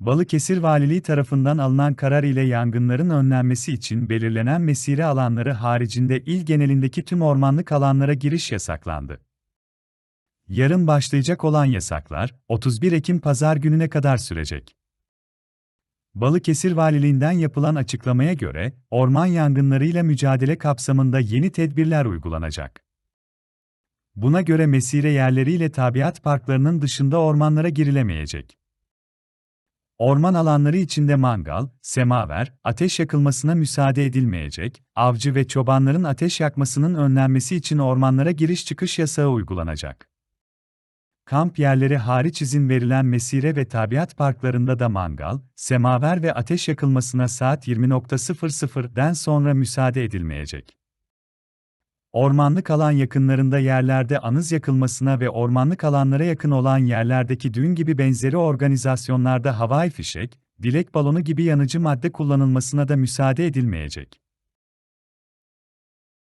Balıkesir Valiliği tarafından alınan karar ile yangınların önlenmesi için belirlenen mesire alanları haricinde il genelindeki tüm ormanlık alanlara giriş yasaklandı. Yarın başlayacak olan yasaklar, 31 Ekim Pazar gününe kadar sürecek. Balıkesir Valiliğinden yapılan açıklamaya göre, orman yangınlarıyla mücadele kapsamında yeni tedbirler uygulanacak. Buna göre mesire yerleriyle tabiat parklarının dışında ormanlara girilemeyecek. Orman alanları içinde mangal, semaver, ateş yakılmasına müsaade edilmeyecek, avcı ve çobanların ateş yakmasının önlenmesi için ormanlara giriş çıkış yasağı uygulanacak. Kamp yerleri hariç izin verilen mesire ve tabiat parklarında da mangal, semaver ve ateş yakılmasına saat 20.00'den sonra müsaade edilmeyecek. Ormanlık alan yakınlarında yerlerde anız yakılmasına ve ormanlık alanlara yakın olan yerlerdeki düğün gibi benzeri organizasyonlarda havai fişek, dilek balonu gibi yanıcı madde kullanılmasına da müsaade edilmeyecek.